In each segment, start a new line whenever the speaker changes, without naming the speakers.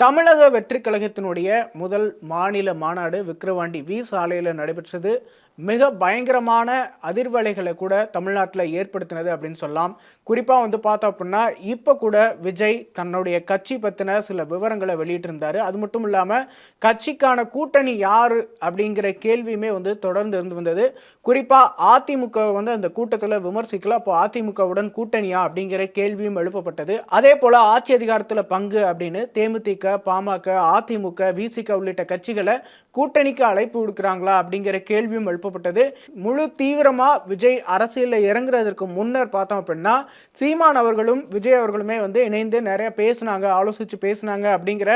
தமிழக வெற்றி கழகத்தினுடைய முதல் மாநில மாநாடு விக்கிரவாண்டி வி சாலையில் நடைபெற்றது. மிக பயங்கரமான அதிர்வலைகளை கூட தமிழ்நாட்டில் ஏற்படுத்தினது அப்படின்னு சொல்லலாம். குறிப்பாக வந்து பார்த்தோம் அப்படின்னா இப்போ கூட விஜய் தன்னுடைய கட்சி பற்றின சில விவரங்களை வெளியிட்டிருந்தாரு. அது மட்டும் இல்லாமல் கட்சிக்கான கூட்டணி யார் அப்படிங்கிற கேள்வியுமே வந்து தொடர்ந்து இருந்து வந்தது. குறிப்பாக அதிமுக வந்து அந்த கூட்டத்தில் விமர்சிக்கல. அப்போ அதிமுகவுடன் கூட்டணியா அப்படிங்கிற கேள்வியும் எழுப்பப்பட்டது. அதே போல் ஆட்சி அதிகாரத்தில் பங்கு அப்படின்னு தேமுதிக பாமக அதிமுக விசிக உள்ளிட்ட கட்சிகளை கூட்டணிக்கு அழைப்பு விடுக்கிறாங்களா அப்படிங்கிற கேள்வியும் எழுப்பப்பட்டது முழு தீவிரமாக விஜய் அரசியலில் இறங்குறதற்கு முன்னர் பார்த்தோம் அப்படின்னா சீமான் அவர்களும் விஜய் அவர்களுமே வந்து இணைந்து நிறைய பேசுனாங்க ஆலோசித்து பேசுனாங்க அப்படிங்கிற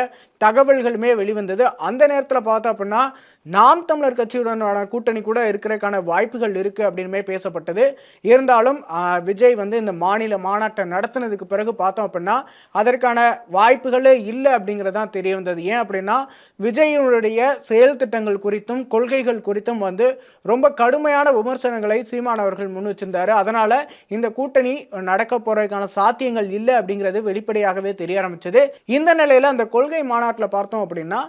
தகவல்களுமே வெளிவந்தது. அந்த நேரத்தில் பார்த்தோம் அப்படின்னா நாம் தமிழர் கட்சியுடனான கூட்டணி கூட இருக்கிறதுக்கான வாய்ப்புகள் இருக்குது அப்படின்னுமே பேசப்பட்டது. இருந்தாலும் விஜய் வந்து இந்த மாநில மாநாட்டை நடத்தினதுக்கு பிறகு பார்த்தோம் அப்படின்னா அதற்கான வாய்ப்புகளே இல்லை அப்படிங்கிறதான் தெரிய வந்தது. ஏன் அப்படின்னா விஜயனுடைய செயல் திட்டங்கள் குறித்தும் கொள்கைகள் குறித்தும் வந்து ரொம்ப கடுமையான விமர்சனங்களை சீமான் அவர்கள் முன் வச்சிருந்தாரு. அதனால இந்த கூட்டணி நடக்க போறதுக்கான சாத்தியங்கள் இல்லை அப்படிங்கிறது வெளிப்படையாகவே தெரிய ஆரம்பிச்சது. இந்த நிலையில அந்த கொள்கை மாநாட்டில் பார்த்தோம் அப்படின்னா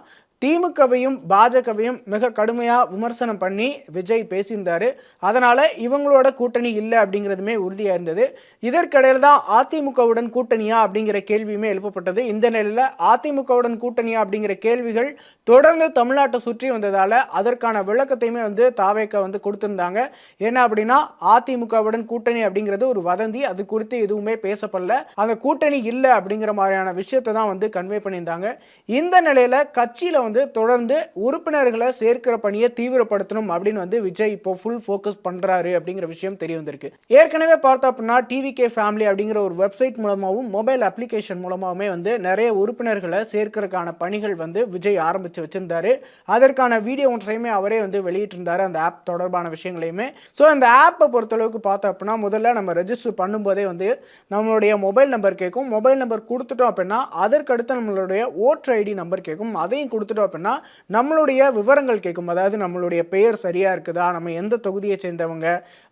திமுகவையும் பாஜகவையும் மிக கடுமையாக விமர்சனம் பண்ணி விஜய் பேசியிருந்தார். அதனால் இவங்களோட கூட்டணி இல்லை அப்படிங்கிறதுமே உறுதியாக இருந்தது. இதற்கிடையில் தான் அதிமுகவுடன் கூட்டணியா அப்படிங்கிற கேள்வியுமே எழுப்பப்பட்டது. இந்த நிலையில் அதிமுகவுடன் கூட்டணியா அப்படிங்கிற கேள்விகள் தொடர்ந்து தமிழ்நாட்டை சுற்றி வந்ததால் அதற்கான விளக்கத்தையுமே வந்து தாவேக்க வந்து கொடுத்துருந்தாங்க. என்ன அப்படின்னா அதிமுகவுடன் கூட்டணி அப்படிங்கிறது ஒரு வதந்தி. அது குறித்து எதுவுமே பேசப்படல. அந்த கூட்டணி இல்லை அப்படிங்கிற மாதிரியான விஷயத்தை தான் வந்து கன்வே பண்ணியிருந்தாங்க. இந்த நிலையில் கட்சியில் வந்து தொடர்ந்து உறுப்பினர்களை சேர்க்கிற பணியை தீவிரப்படுத்தணும் அப்படின்னு வந்து விஜய் இப்போ ஃபுல் ஃபோக்கஸ் பண்ணுறாரு அப்படிங்கிற விஷயம் தெரிய வந்திருக்கு. ஏற்கனவே பார்த்தோம் அப்படின்னா டிவிகே ஃபேமிலி அப்படிங்கிற ஒரு வெப்சைட் மூலமாகவும் மொபைல் அப்ளிகேஷன் மூலமாகவுமே வந்து நிறைய உறுப்பினர்களை சேர்க்கிறதுக்கான பணிகள் வந்து விஜய் ஆரம்பித்து வச்சுருந்தாரு. அதற்கான வீடியோ ஒன்றையுமே அவரே வந்து வெளியிட்டிருந்தார் அந்த ஆப் தொடர்பான விஷயங்களையுமே. ஸோ அந்த ஆப்பை பொறுத்தளவுக்கு பார்த்தோம் அப்படின்னா முதல்ல நம்ம ரெஜிஸ்டர் பண்ணும்போதே வந்து நம்மளுடைய மொபைல் நம்பர் கேட்கும். மொபைல் நம்பர் கொடுத்துட்டோம் அப்படின்னா அதற்கடுத்து நம்மளுடைய ஓட்டர் ஐடி நம்பர் கேட்கும். அதையும் கொடுத்துட்டோம் அப்படின்னா நம்மளுடைய விவரங்கள் கேட்கும். அதாவது நம்மளுடைய பெயர் சரியா இருக்குதா? நம்ம எந்த தொகுதியை சேர்ந்தவங்க?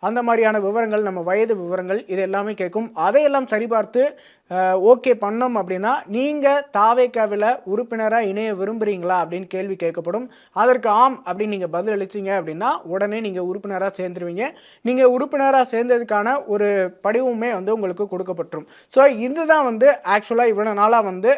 அந்த மாதிரியான விவரங்கள் நம்ம வயது விவரங்கள் இது எல்லாமே கேட்கும். அதையெல்லாம் சரிபார்த்து ஓகே பண்ணோம் அப்படின்னா நீங்கள் தாவேக்காவில் உறுப்பினராக இணைய விரும்புகிறீங்களா அப்படின்னு கேள்வி கேட்கப்படும். அதற்கு ஆம் அப்படின்னு நீங்கள் பதில் அளிச்சீங்க அப்படின்னா உடனே நீங்கள் உறுப்பினராக சேர்ந்துருவீங்க. நீங்கள் உறுப்பினராக சேர்ந்ததுக்கான ஒரு படிவமே வந்து உங்களுக்கு கொடுக்கப்பட்டுரும். ஸோ இதுதான் வந்து ஆக்சுவலாக இவ்வளோ நாளாக வந்து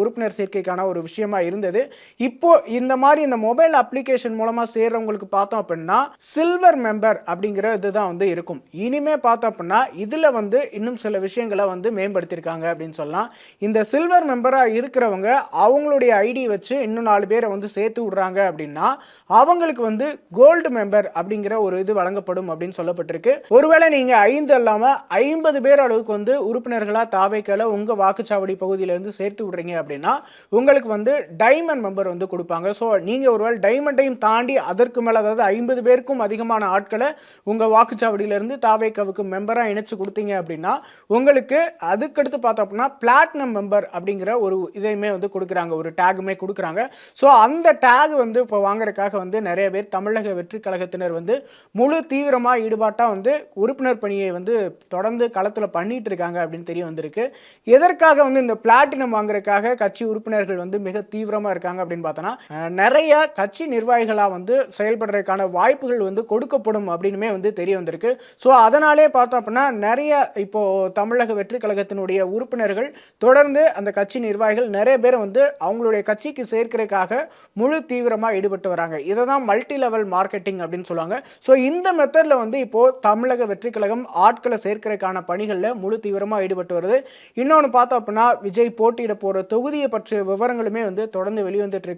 உறுப்பினர் சேர்க்கைக்கான ஒரு விஷயமா இருந்தது. இப்போ இந்த மாதிரி இந்த மொபைல் அப்ளிகேஷன் மூலமாக சேர்றவங்களுக்கு பார்த்தோம் அப்படின்னா சில்வர் மெம்பர் அப்படிங்கிற இதுதான் வந்து இருக்கும். இனிமே பார்த்தோம் அப்படின்னா இதில் வந்து இன்னும் சில விஷயங்களை வந்து மேம்படுத்தியிருக்காங்க அப்படின்னு சொல்லலாம். இந்த சில்வர் மெம்பராக இருக்கிறவங்க அவங்களுடைய ஐடி வச்சு இன்னும் நாலு பேரை வந்து சேர்த்து விடுறாங்க அப்படின்னா அவங்களுக்கு வந்து கோல்டு மெம்பர் அப்படிங்கிற ஒரு இது வழங்கப்படும் அப்படின்னு சொல்லப்பட்டிருக்கு. ஒருவேளை நீங்கள் ஐந்து இல்லாமல் ஐம்பது பேர் அளவுக்கு வந்து உறுப்பினர்களாக தாவைக்கல உங்கள் வாக்குச்சாவடி பகுதியிலேருந்து சேர்த்து விடுறீங்க அப்படின்னா உங்களுக்கு வந்து டைமண்ட் மெம்பர் வந்து கொடுப்பாங்க. ஸோ நீங்கள் ஒருவேளை டைமண்டையும் தாண்டி அதற்கு மேலே அதாவது ஐம்பது பேருக்கும் அதிகமான ஆட்களை உங்கள் வாக்குச்சாவடியிலேருந்து தாவேக்காவுக்கு மெம்பராக இணைச்சு கொடுத்தீங்க அப்படின்னா உங்களுக்கு அதுக்கடுத்து பார்த்தோம் அப்படின்னா பிளாட்டினம் மெம்பர் அப்படிங்கிற ஒரு இதையுமே வந்து கொடுக்குறாங்க. ஒரு டேகுமே கொடுக்குறாங்க. ஸோ அந்த டேக் வந்து இப்போ வாங்குறதுக்காக வந்து நிறைய பேர் தமிழக வெற்றி கழகத்தினர் வந்து முழு தீவிரமாக ஈடுபாட்டாக வந்து உறுப்பினர் பணியை வந்து தொடர்ந்து களத்தில் பண்ணிட்டு இருக்காங்க அப்படின்னு தெரிய வந்திருக்கு. எதற்காக வந்து இந்த பிளாட்டினம் வாங்குறதுக்காக கட்சி உறுப்பினர்கள் வந்து மிக தீவிரமாக இருக்காங்க அப்படின்னு பார்த்தோன்னா நிறைய கட்சி நிர்வாகிகளாக வந்து செயல்படுறதுக்கான வாய்ப்புகள் வந்து கொடுக்கப்படும் அப்படின்னுமே வந்து தெரிய வந்திருக்கு. ஸோ அதனாலே பார்த்தோம் அப்படின்னா நிறைய இப்போ தமிழக வெற்றி கழகத்தினுடைய உறுப்பினர்கள் தொடர்ந்து அந்த கட்சி நிர்வாகிகள் நிறைய பேர் வந்து அவங்களுடைய கட்சிக்கு சேர்க்கிறதுக்காக முழு தீவிரமாக ஈடுபட்டு வராங்க. இதை தான் மல்டி லெவல் மார்க்கெட்டிங் அப்படின்னு சொல்லுவாங்க. ஸோ இந்த மெத்தடில் வந்து இப்போ தமிழக வெற்றி கழகம் ஆட்களை சேர்க்கிறதுக்கான பணிகளில் முழு தீவிரமாக ஈடுபட்டு வருது. இன்னொன்று பார்த்தோம் அப்படின்னா விஜய் போட்டியிட போகிற தொகுதியை பற்றிய விவரங்களுமே வந்து தொடர்ந்து வெளிவந்துட்டு இருக்கு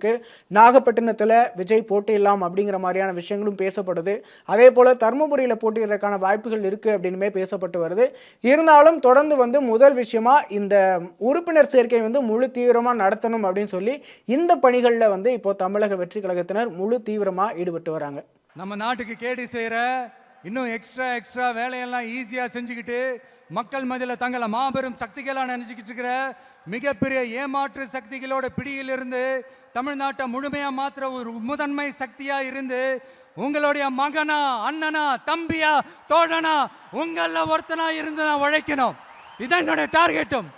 நாகப்பட்டினத்தில் விஜய் போட்டியிடலாம் அப்படிங்கிற மாதிரியான விஷயங்களும் பேசப்படுது. அதே போல் தருமபுரியில் போட்டியிடறதுக்கான வாய்ப்புகள் இருக்குது அப்படின்னுமே பேசப்பட்டு வருது. இருந்தாலும் தொடர்ந்து வந்து முதல் விஷயமா இந்த உறுப்பினர் சேர்க்கை வந்து முழு தீவிரமாக நடத்தணும் அப்படின்னு சொல்லி இந்த பணிகளில் வந்து இப்போ தமிழக வெற்றி கழகத்தினர் முழு தீவிரமாக ஈடுபட்டு வராங்க.
நம்ம நாட்டுக்கு கேடு செய்கிற இன்னும் எக்ஸ்ட்ரா எக்ஸ்ட்ரா வேலையெல்லாம் ஈஸியாக செஞ்சுக்கிட்டு மக்கள் மதியில் தங்களை மாபெரும் சக்திகளாக நினச்சிக்கிட்டு இருக்கிற மிகப்பெரிய ஏமாற்று சக்திகளோட பிடியிலிருந்து தமிழ்நாட்டை முழுமையாக மாற்றுற ஒரு முதன்மை சக்தியாக இருந்து உங்களுடைய மகனா அண்ணனா தம்பியா தோழனா உங்களில் ஒருத்தனா இருந்து நான் உழைக்கணும். இதான் என்னுடைய டார்கெட்டும்